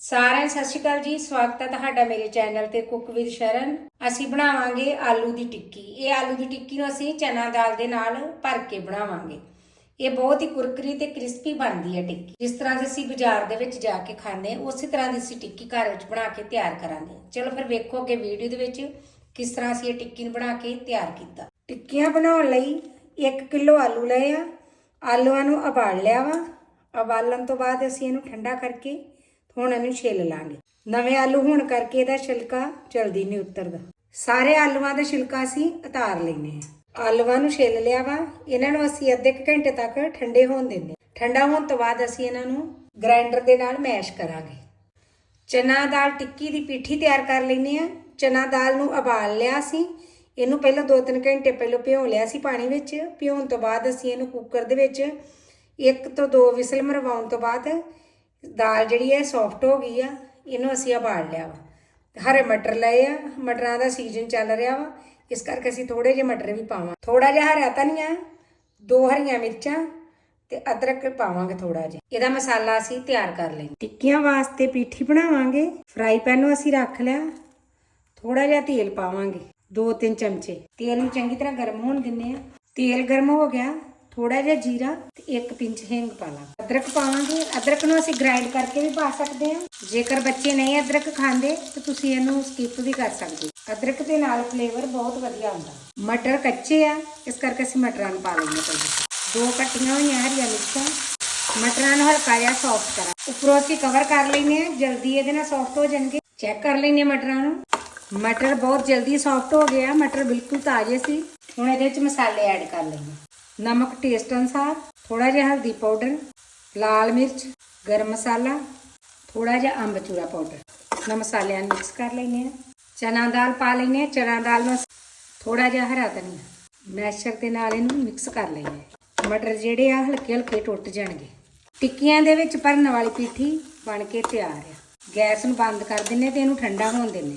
ਸਾਰਿਆਂ ਸਤਿ ਸ਼੍ਰੀ ਅਕਾਲ ਜੀ। ਸਵਾਗਤ ਹੈ ਤੁਹਾਡਾ ਮੇਰੇ ਚੈਨਲ ਤੇ ਕੁੱਕ ਵਿਦ ਸ਼ਰਨ। ਅਸੀਂ ਬਣਾਵਾਂਗੇ ਆਲੂ ਦੀ ਟਿੱਕੀ। ਇਹ ਆਲੂ ਦੀ ਟਿੱਕੀ ਨੂੰ ਅਸੀਂ ਚਨਾ ਦਾਲ ਦੇ ਨਾਲ ਭਰ ਕੇ ਬਣਾਵਾਂਗੇ। ਇਹ ਬਹੁਤ ਹੀ ਕੁਰਕਰੀ ਤੇ ਕ੍ਰਿਸਪੀ ਬਣਦੀ ਹੈ ਟਿੱਕੀ। ਜਿਸ ਤਰ੍ਹਾਂ ਦੀ ਅਸੀਂ ਬਾਜ਼ਾਰ ਦੇ ਵਿੱਚ ਜਾ ਕੇ ਖਾਂਦੇ ਉਸੇ ਤਰ੍ਹਾਂ ਦੀ ਅਸੀਂ ਟਿੱਕੀ ਘਰ ਵਿੱਚ ਬਣਾ ਕੇ ਤਿਆਰ ਕਰਾਂਗੇ। ਚਲੋ ਫਿਰ ਵੇਖੋ ਅੱਗੇ ਵੀਡੀਓ ਦੇ ਵਿੱਚ ਕਿਸ ਤਰ੍ਹਾਂ ਅਸੀਂ ਇਹ ਟਿੱਕੀ ਨੂੰ ਬਣਾ ਕੇ ਤਿਆਰ ਕੀਤਾ। ਟਿੱਕੀਆਂ ਬਣਾਉਣ ਲਈ 1 ਕਿਲੋ ਆਲੂ ਲਏ ਆ। ਆਲੂਆਂ ਨੂੰ ਉਬਾਲ ਲਿਆ ਵਾ। ਉਬਾਲਣ ਤੋਂ ਬਾਅਦ ਅਸੀਂ ਇਹਨੂੰ ਠੰਡਾ ਕਰਕੇ ਹੁਣ ਇਹਨੂੰ ਛਿੱਲ ਲਾਂਗੇ। ਨਵੇਂ ਆਲੂ ਹੋਣ ਕਰਕੇ ਇਹਦਾ ਛਿਲਕਾ ਜਲਦੀ ਨਹੀਂ ਉਤਰਦਾ। ਸਾਰੇ ਆਲੂਆਂ ਦਾ ਛਿਲਕਾ ਅਸੀਂ ਉਤਾਰ ਲੈਨੇ ਆ ਆਲੂਆਂ ਨੂੰ ਛਿੱਲ ਲਿਆ ਵਾ, ਇਹਨਾਂ ਨੂੰ ਅਸੀਂ ਅੱਧੇ ਕੁ ਘੰਟੇ ਤੱਕ ਠੰਡੇ ਹੋਣ ਦਿੰਦੇ ਠੰਡਾ ਹੋਣ ਤੋਂ ਬਾਅਦ ਅਸੀਂ ਇਹਨਾਂ ਨੂੰ ਗ੍ਰਾਈਂਡਰ ਦੇ ਨਾਲ ਮੈਸ਼ ਕਰਾਂਗੇ। ਚਨਾ ਦਾਲ ਟਿੱਕੀ ਦੀ ਪੀਠੀ ਤਿਆਰ ਕਰ ਲੈਨੇ ਆ ਚਨਾ ਦਾਲ ਨੂੰ ਉਬਾਲ ਲਿਆ ਸੀ। ਇਹਨੂੰ ਪਹਿਲਾਂ 2-3 ਘੰਟੇ ਪਹਿਲਾਂ ਭਿਓ ਲਿਆ ਸੀ ਪਾਣੀ ਵਿੱਚ। ਭਿਉਣ ਤੋਂ ਬਾਅਦ ਅਸੀਂ ਇਹਨੂੰ ਕੁੱਕਰ ਦੇ ਵਿੱਚ ਇੱਕ ਤੋਂ ਦੋ ਵਿਸਲ ਮਰਵਾਉਣ ਤੋਂ ਬਾਅਦ ਦਾਲ ਜਿਹੜੀ ਹੈ ਸੌਫਟ ਹੋ ਗਈ ਆ, ਇਹਨੂੰ ਅਸੀਂ ਉਬਾਲ ਲਿਆ ਵਾ। ਹਰੇ ਮਟਰ ਲਏ ਆ, ਮਟਰਾਂ ਦਾ ਸੀਜ਼ਨ ਚੱਲ ਰਿਹਾ ਵਾ। ਇਸ ਕਰਕੇ ਅਸੀਂ ਥੋੜੇ ਜਿਹੇ ਮਟਰ ਵੀ ਪਾਵਾਂ। ਥੋੜਾ ਜਿਹਾ ਹਰਾ ਧਨੀਆ ਦੋ ਹਰੀਆਂ ਮਿਰਚਾਂ ਤੇ ਅਦਰਕ ਪਾਵਾਂਗੇ ਥੋੜਾ ਜਿਹਾ। ਇਹਦਾ ਮਸਾਲਾ ਅਸੀਂ ਤਿਆਰ ਕਰ ਲਈ ਟਿੱਕੀਆਂ ਵਾਸਤੇ ਪੀਠੀ ਬਣਾਵਾਂਗੇ। ਫਰਾਈ ਪੈਨ ਨੂੰ ਅਸੀਂ ਰੱਖ ਲਿਆ। ਥੋੜਾ ਜਿਹਾ ਤੇਲ ਪਾਵਾਂਗੇ 2-3 ਚਮਚੇ। ਤੇਲ ਨੂੰ ਚੰਗੀ ਤਰ੍ਹਾਂ ਗਰਮ ਹੋਣ ਦਿੰਨੇ ਆ ਤੇਲ ਗਰਮ ਹੋ ਗਿਆ। ਥੋੜਾ ਜਿਹਾ ਜੀਰਾ ਤੇ ਇੱਕ ਪਿੰਚ ਹਿੰਗ ਪਾ ਅਦਰਕ ਪਾਵਾਂਗੇ। ਅਦਰਕ ਨੂੰ ਅਸੀਂ ਗ੍ਰਾਈਂਡ ਕਰਕੇ ਵੀ ਪਾ ਸਕਦੇ ਹਾਂ। ਜੇਕਰ ਬੱਚੇ ਨਹੀਂ ਅਦਰਕ ਖਾਂਦੇ, ਤਾਂ ਤੁਸੀਂ ਇਹਨੂੰ ਸਕਿਪ ਵੀ ਕਰ ਸਕਦੇ ਅਦਰਕ ਦੇ ਨਾਲ ਫਲੇਵਰ ਬਹੁਤ ਵਧੀਆ ਆਉਂਦਾ। ਮਟਰ ਕੱਚੇ ਆ, ਇਸ ਕਰਕੇ ਅਸੀਂ ਮਟਰਾਂ ਨੂੰ ਪਾ ਲੈਂਦੇ ਪਹਿਲਾਂ। ਦੋ ਕੱਟੀਆਂ ਹੋਈਆਂ ਹਰੀਆਂ ਮਿਰਚਾਂ। ਮਟਰਾਂ ਨੂੰ ਹਲਕਾ ਜਿਹਾ ਸੌਫਟ ਕਰਾਂ। ਉੱਪਰੋਂ ਅਸੀਂ ਕਵਰ ਕਰ ਲੈਨੇ ਆ ਜਲਦੀ ਇਹਦੇ ਨਾਲ ਸੌਫਟ ਹੋ ਜਾਣਗੇ। ਚੈੱਕ ਕਰ ਲੈਨੇ ਆ ਮਟਰਾਂ ਨੂੰ। ਮਟਰ ਬਹੁਤ ਜਲਦੀ ਸੌਫਟ ਹੋ ਗਿਆ। ਮਟਰ ਬਿਲਕੁਲ ਤਾਜ਼ੇ ਸੀ। ਹੁਣ ਇਹਦੇ ਵਿੱਚ ਮਸਾਲੇ ਐਡ ਕਰ ਲੈਣੇ ਨਮਕ ਟੇਸਟ ਅਨੁਸਾਰ ਥੋੜਾ ਜਿਹਾ ਹਲਦੀ ਪਾਊਡਰ ਲਾਲ ਮਿਰਚ, ਗਰਮ ਮਸਾਲਾ ਥੋੜਾ ਜਿਹਾ ਅੰਬਚੂਰਾ ਪਾਊਡਰ ਨਾ ਮਸਾਲਿਆਂ ਨੂੰ ਮਿਕਸ ਕਰ ਲੈਨੇ ਆ ਚਨਾ ਦਾਲ ਪਾ ਲੈਨੇ ਆ ਚਨਾ ਦਾਲ ਨੂੰ ਥੋੜਾ ਜਿਹਾ ਹਰਾ ਧਨੀਆ ਮੈਸ਼ਰ ਦੇ ਨਾਲ ਇਹਨੂੰ ਮਿਕਸ ਕਰ ਲੈਨੇ ਆ ਮਟਰ ਜਿਹੜੇ ਆ ਹਲਕੇ ਹਲਕੇ ਟੁੱਟ ਜਾਣਗੇ। ਟਿੱਕੀਆਂ ਦੇ ਵਿੱਚ ਭਰਨ ਵਾਲੀ ਪੀਠੀ ਬਣ ਕੇ ਤਿਆਰ ਆ। ਗੈਸ ਨੂੰ ਬੰਦ ਕਰ ਦਿੰਨੇ ਤੇ ਇਹਨੂੰ ਠੰਡਾ ਹੋਣ ਦਿੰਨੇ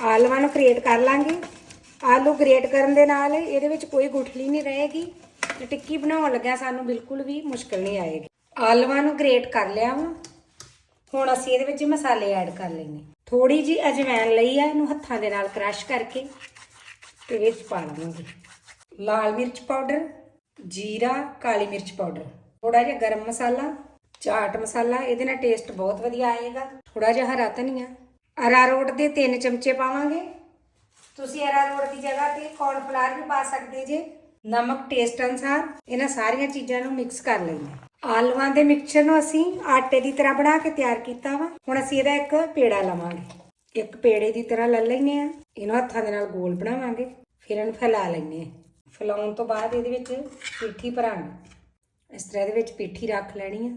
ਆ ਆਲੂਆਂ ਨੂੰ ਗ੍ਰੇਟ ਕਰ ਲਾਂਗੇ। ਆਲੂ ਗ੍ਰੇਟ ਕਰਨ ਦੇ ਨਾਲ ਇਹਦੇ ਵਿੱਚ ਕੋਈ ਗੁਠਲੀ ਨਹੀਂ ਰਹੇਗੀ। ਤੇ ਟਿੱਕੀ ਬਣਾਉਣ ਲੱਗਿਆ ਸਾਨੂੰ ਬਿਲਕੁਲ ਵੀ ਮੁਸ਼ਕਲ ਨਹੀਂ ਆਏਗੀ। ਆਲੂਆਂ ਨੂੰ ਗ੍ਰੇਟ ਕਰ ਲਿਆ ਵਾ। ਹੁਣ ਅਸੀਂ ਇਹਦੇ ਵਿੱਚ ਮਸਾਲੇ ਐਡ ਕਰ ਲੈਣੇ ਥੋੜੀ ਜੀ ਅਜਵਾਇਣ ਲਈ ਆ, ਇਹਨੂੰ ਹੱਥਾਂ ਦੇ ਨਾਲ ਕ੍ਰਸ਼ ਕਰਕੇ ਤੇ ਵਿੱਚ ਪਾ ਲਵਾਂਗੇ। ਲਾਲ ਮਿਰਚ ਪਾਊਡਰ ਜੀਰਾ, ਕਾਲੀ ਮਿਰਚ ਪਾਊਡਰ ਥੋੜਾ ਜਿਹਾ ਗਰਮ ਮਸਾਲਾ, ਚਾਟ ਮਸਾਲਾ, ਇਹਦੇ ਨਾਲ ਟੇਸਟ ਬਹੁਤ ਵਧੀਆ ਆਏਗਾ। ਥੋੜਾ ਜਿਹਾ ਹਰਾ ਧਨੀਆ। ਅਰਾਰੋਟ ਦੇ 3 ਚਮਚੇ ਪਾਵਾਂਗੇ। ਤੁਸੀਂ ਅਰਾਰੋਟ ਦੀ ਜਗ੍ਹਾ ਤੇ ਕੌਰਨਫਲਾਵਰ ਵੀ ਪਾ ਸਕਦੇ ਜੇ। ਨਮਕ ਟੇਸਟ ਅਨੁਸਾਰ ਇਹਨਾਂ ਸਾਰੀਆਂ ਚੀਜ਼ਾਂ ਨੂੰ ਮਿਕਸ ਕਰ ਲੈਣਾ ਆਲੂਆਂ ਦੇ ਮਿਕਸਚਰ ਨੂੰ ਅਸੀਂ ਆਟੇ ਦੀ ਤਰ੍ਹਾਂ ਬਣਾ ਕੇ ਤਿਆਰ ਕੀਤਾ ਵਾ। ਹੁਣ ਅਸੀਂ ਇਹਦਾ ਇੱਕ ਪੇੜਾ ਲਵਾਂਗੇ। ਇੱਕ ਪੇੜੇ ਦੀ ਤਰ੍ਹਾਂ ਲੈ ਲੈਨੇ ਆ ਇਹਨੂੰ ਹੱਥਾਂ ਦੇ ਨਾਲ ਗੋਲ ਬਣਾਵਾਂਗੇ। ਫਿਰ ਇਹਨੂੰ ਫੈਲਾ ਲੈਨੇ ਆ ਫੈਲਾਉਣ ਤੋਂ ਬਾਅਦ ਇਹਦੇ ਵਿੱਚ ਪੀਠੀ ਭਰਾਂਗੇ। ਇਸ ਤਰ੍ਹਾਂ ਇਹਦੇ ਵਿੱਚ ਪੀਠੀ ਰੱਖ ਲੈਣੀ ਆ।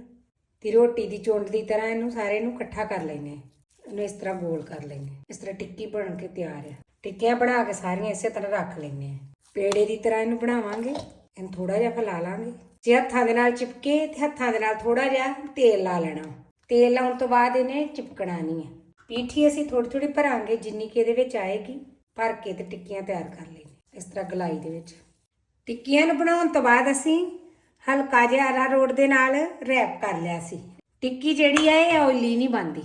ਤੇ ਰੋਟੀ ਦੀ ਚੁੰਡ ਦੀ ਤਰ੍ਹਾਂ ਇਹਨੂੰ ਸਾਰੇ ਨੂੰ ਇਕੱਠਾ ਕਰ ਲੈਨੇ ਇਹਨੂੰ ਇਸ ਤਰ੍ਹਾਂ ਗੋਲ ਕਰ ਲੈਨੇ ਆ। ਇਸ ਤਰ੍ਹਾਂ ਟਿੱਕੀ ਬਣ ਕੇ ਤਿਆਰ ਆ। ਟਿੱਕੀਆਂ ਬਣਾ ਕੇ ਸਾਰੀਆਂ ਇਸੇ ਤਰ੍ਹਾਂ ਰੱਖ ਲੈਨੇ ਆ ਪੇੜੇ ਦੀ ਤਰ੍ਹਾਂ ਇਹਨੂੰ ਬਣਾਵਾਂਗੇ। ਇਹਨੂੰ ਥੋੜਾ ਜਿਹਾ ਫੈਲਾ ਲਾਂਗੇ। ਜੇ ਹੱਥਾਂ ਦੇ ਨਾਲ ਚਿਪਕੇ, ਤੇ ਹੱਥਾਂ ਦੇ ਨਾਲ ਥੋੜਾ ਜਿਹਾ ਤੇਲ ਲਾ ਲੈਣਾ। ਤੇਲ ਲਾਉਣ ਤੋਂ ਬਾਅਦ ਇਹਨੇ ਚਿਪਕਣਾ ਨਹੀਂ ਹੈ। ਪੀਠੀ ਅਸੀਂ ਥੋੜੀ ਥੋੜੀ ਭਰਾਂਗੇ, ਜਿੰਨੀ ਕਿ ਇਹਦੇ ਵਿੱਚ ਆਏਗੀ। ਭਰ ਕੇ ਤੇ ਟਿੱਕੀਆਂ ਤਿਆਰ ਕਰ ਲੈਣੀ ਇਸ ਤਰ੍ਹਾਂ ਗਲਾਈ ਦੇ ਵਿੱਚ। ਟਿੱਕੀਆਂ ਨੂੰ ਬਣਾਉਣ ਤੋਂ ਬਾਅਦ ਅਸੀਂ ਹਲਕਾ ਜਿਹਾ ਅਰਾ ਅਰਾਰੋਟ ਦੇ ਨਾਲ ਰੈਪ ਕਰ ਲਿਆ ਸੀ। ਟਿੱਕੀ ਜਿਹੜੀ ਹੈ, ਇਹ ਆਇਲੀ ਨਹੀਂ ਬਣਦੀ।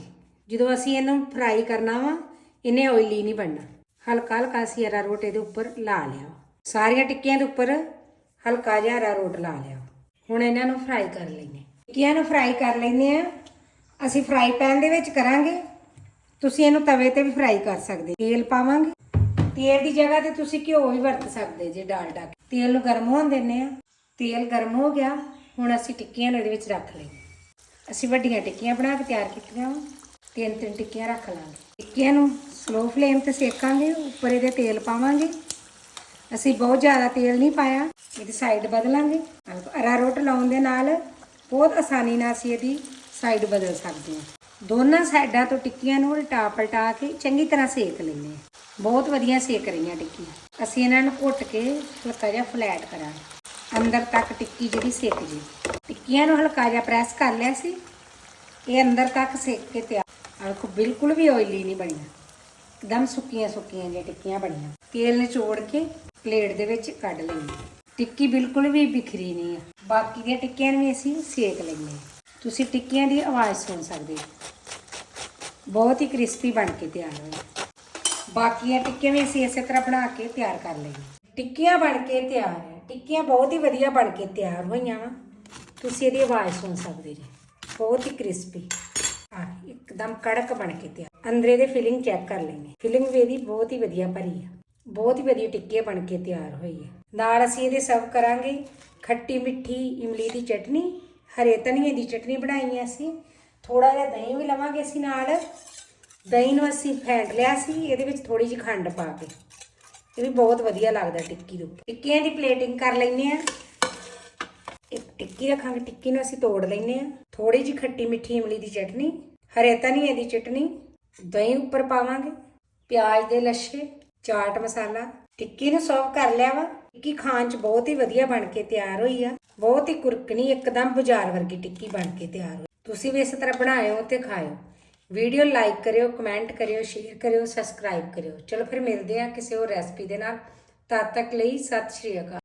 ਜਦੋਂ ਅਸੀਂ ਇਹਨੂੰ ਫਰਾਈ ਕਰਨਾ ਵਾ, ਇਹਨੇ ਆਇਲੀ ਨਹੀਂ ਬਣਨਾ। ਹਲਕਾ ਹਲਕਾ ਅਸੀਂ ਅਰਾ ਰੋਟ ਇਹਦੇ ਉੱਪਰ ਲਾ ਲਿਆ। ਸਾਰੀਆਂ ਟਿੱਕੀਆਂ ਦੇ ਉੱਪਰ ਹਲਕਾ ਜਿਹਾ ਅਰਾਰੋਟ ਲਾ ਲਿਆ। ਹੁਣ ਇਹਨਾਂ ਨੂੰ ਫਰਾਈ ਕਰ ਲੈਨੇ ਟਿੱਕੀਆਂ ਨੂੰ ਫਰਾਈ ਕਰ ਲੈਨੇ ਆ ਅਸੀਂ ਫਰਾਈ ਪੈਨ ਦੇ ਵਿੱਚ ਕਰਾਂਗੇ। ਤੁਸੀਂ ਇਹਨੂੰ ਤਵੇ ਤੇ ਵੀ ਫਰਾਈ ਕਰ ਸਕਦੇ ਤੇਲ ਪਾਵਾਂਗੇ। ਤੇਲ ਦੀ ਜਗ੍ਹਾ ਤੇ ਤੁਸੀਂ ਘਿਓ ਵੀ ਵਰਤ ਸਕਦੇ ਜੇ ਡਾਲਡਾ ਤੇਲ ਨੂੰ ਗਰਮ ਹੋਣ ਦਿੰਨੇ ਆ ਤੇਲ ਗਰਮ ਹੋ ਗਿਆ। ਹੁਣ ਅਸੀਂ ਟਿੱਕੀਆਂ ਨੂੰ ਇਹਦੇ ਵਿੱਚ ਰੱਖ ਲਈ ਅਸੀਂ ਵੱਡੀਆਂ ਟਿੱਕੀਆਂ ਬਣਾ ਕੇ ਤਿਆਰ ਕੀਤੀਆਂ ਵਾ। ਤਿੰਨ ਤਿੰਨ ਟਿੱਕੀਆਂ ਰੱਖ ਲਾਂਗੇ। ਟਿੱਕੀਆਂ ਨੂੰ ਸਲੋ ਫਲੇਮ ਤੇ ਸੇਕਾਂਗੇ। ਉੱਪਰ ਇਹਦੇ ਤੇਲ ਪਾਵਾਂਗੇ। ਅਸੀਂ ਬਹੁਤ ਜ਼ਿਆਦਾ ਤੇਲ ਨਹੀਂ ਪਾਇਆ, ਇਹਦੀ ਸਾਈਡ ਬਦਲਾਂਗੇ। ਅਰਾਰੋਟ ਲਾਉਣ ਦੇ ਨਾਲ ਬਹੁਤ ਆਸਾਨੀ ਨਾਲ ਅਸੀਂ ਇਹਦੀ ਸਾਈਡ ਬਦਲ ਸਕਦੇ ਹਾਂ। ਦੋਨਾਂ ਸਾਈਡਾਂ ਤੋਂ ਟਿੱਕੀਆਂ ਨੂੰ ਉਲਟਾ ਪਲਟਾ ਕੇ ਚੰਗੀ ਤਰ੍ਹਾਂ ਸੇਕ ਲੈਂਦੇ ਹਾਂ। ਬਹੁਤ ਵਧੀਆ ਸੇਕ ਰਹੀਆਂ ਟਿੱਕੀਆਂ। ਅਸੀਂ ਇਹਨਾਂ ਨੂੰ ਘੁੱਟ ਕੇ ਹਲਕਾ ਜਿਹਾ ਫਲੈਟ ਕਰਾਂਗੇ। ਅੰਦਰ ਤੱਕ ਟਿੱਕੀ ਜਿਹੜੀ ਸੇਕ ਜੀ। ਟਿੱਕੀਆਂ ਨੂੰ ਹਲਕਾ ਜਿਹਾ ਪ੍ਰੈਸ ਕਰ ਲਿਆ ਸੀ। ਇਹ ਅੰਦਰ ਤੱਕ ਸੇਕ ਕੇ ਤਿਆਰ। ਆਖੋ ਬਿਲਕੁਲ ਵੀ ਆਇਲੀ ਨਹੀਂ ਬਣੀਆਂ। ਇੱਕਦਮ ਸੁੱਕੀਆਂ ਸੁੱਕੀਆਂ ਜਿਹੀਆਂ ਟਿੱਕੀਆਂ ਬਣੀਆਂ। ਤੇਲ ਨਿਚੋੜ ਕੇ ਪਲੇਟ ਦੇ ਵਿੱਚ ਕੱਢ ਲੈਣੀ ਟਿੱਕੀ ਬਿਲਕੁਲ ਵੀ ਬਿਖਰੀ ਨਹੀਂ ਆ। ਬਾਕੀ ਦੀਆਂ ਟਿੱਕੀਆਂ ਨੂੰ ਵੀ ਅਸੀਂ ਸੇਕ ਲੈਂਦੇ ਤੁਸੀਂ ਟਿੱਕੀਆਂ ਦੀ ਆਵਾਜ਼ ਸੁਣ ਸਕਦੇ ਬਹੁਤ ਹੀ ਕ੍ਰਿਸਪੀ ਬਣ ਕੇ ਤਿਆਰ ਹੋਈ ਬਾਕੀਆਂ ਟਿੱਕੀਆਂ ਵੀ ਅਸੀਂ ਇਸੇ ਤਰ੍ਹਾਂ ਬਣਾ ਕੇ ਤਿਆਰ ਕਰ ਲਈਏ ਟਿੱਕੀਆਂ ਬਣ ਕੇ ਤਿਆਰ ਹੈ। ਟਿੱਕੀਆਂ ਬਹੁਤ ਹੀ ਵਧੀਆ ਬਣ ਕੇ ਤਿਆਰ ਹੋਈਆਂ ਵਾ। ਤੁਸੀਂ ਇਹਦੀ ਆਵਾਜ਼ ਸੁਣ ਸਕਦੇ ਜੀ। ਬਹੁਤ ਹੀ ਕ੍ਰਿਸਪੀ। ਆ ਇੱਕਦਮ ਕੜਕ ਬਣ ਕੇ ਤਿਆਰ। ਅੰਦਰੇ ਦੇ ਫਿਲਿੰਗ ਚੈੱਕ ਕਰ ਲੈਣੀ ਫਿਲਿੰਗ ਵੀ ਇਹਦੀ ਬਹੁਤ ਹੀ ਵਧੀਆ ਭਰੀ ਆ। ਬਹੁਤ ਹੀ ਵਧੀਆ ਟਿੱਕੀਆਂ ਬਣ ਕੇ ਤਿਆਰ ਹੋਈ ਹੈ। ਨਾਲ ਅਸੀਂ ਇਹਦੇ ਸਰਵ ਕਰਾਂਗੇ ਖੱਟੀ ਮਿੱਠੀ ਇਮਲੀ ਦੀ ਚਟਨੀ, ਹਰੇ ਧਨੀਏ ਦੀ ਚਟਨੀ ਬਣਾਈ ਹੈ ਅਸੀਂ। ਥੋੜਾ ਜਿਹਾ ਦਹੀਂ ਵੀ ਲਵਾਂਗੇ ਅਸੀਂ ਨਾਲ। ਦਹੀਂ ਨੂੰ ਅਸੀਂ ਫੈਂਟ ਲਿਆ ਸੀ, ਇਹਦੇ ਵਿੱਚ ਥੋੜੀ ਜਿਹੀ ਖੰਡ ਪਾ ਕੇ। ਇਹ ਵੀ ਬਹੁਤ ਵਧੀਆ ਲੱਗਦਾ ਟਿੱਕੀ ਦੇ ਉੱਪਰ ਟਿੱਕੀਆਂ ਦੀ ਪਲੇਟਿੰਗ ਕਰ ਲੈਂਦੇ ਆ ਇੱਕ ਟਿੱਕੀ ਰੱਖਾਂਗੇ, ਟਿੱਕੀ ਨੂੰ ਅਸੀਂ ਤੋੜ ਲੈਂਦੇ ਆ ਥੋੜੀ ਜਿਹੀ ਖੱਟੀ ਮਿੱਠੀ ਇਮਲੀ ਦੀ ਚਟਨੀ, ਹਰੇ ਧਨੀਏ ਦੀ ਚਟਨੀ, ਦਹੀਂ ਉੱਪਰ ਪਾਵਾਂਗੇ, ਪਿਆਜ਼ ਦੇ ਲੱਛੇ ਚਾਟ ਮਸਾਲਾ। ਟਿੱਕੀ ਨੂੰ ਸਰਵ ਕਰ ਲਿਆ ਵਾ। ਟਿੱਕੀ ਖਾਣ ਚ ਬਹੁਤ ਹੀ ਵਧੀਆ ਬਣ ਕੇ ਤਿਆਰ ਹੋਈ ਆ। ਬਹੁਤ ਹੀ ਕੁਰਕਣੀ, ਇੱਕਦਮ ਬਾਜ਼ਾਰ ਵਰਗੀ ਟਿੱਕੀ ਬਣ ਕੇ ਤਿਆਰ ਹੋਈ। ਤੁਸੀਂ ਵੀ ਇਸੇ ਤਰ੍ਹਾਂ ਬਣਾਇਓ ਤੇ ਖਾਇਓ। ਵੀਡੀਓ ਲਾਈਕ ਕਰਿਓ ਕਮੈਂਟ ਕਰਿਓ ਸ਼ੇਅਰ ਕਰਿਓ ਸਬਸਕ੍ਰਾਈਬ ਕਰਿਓ। ਚਲੋ ਫਿਰ ਮਿਲਦੇ ਆ ਕਿਸੇ ਹੋਰ ਰੈਸਪੀ ਦੇ ਨਾਲ। ਤਦ ਤੱਕ ਲਈ ਸਤਿ ਸ਼੍ਰੀ ਅਕਾਲ।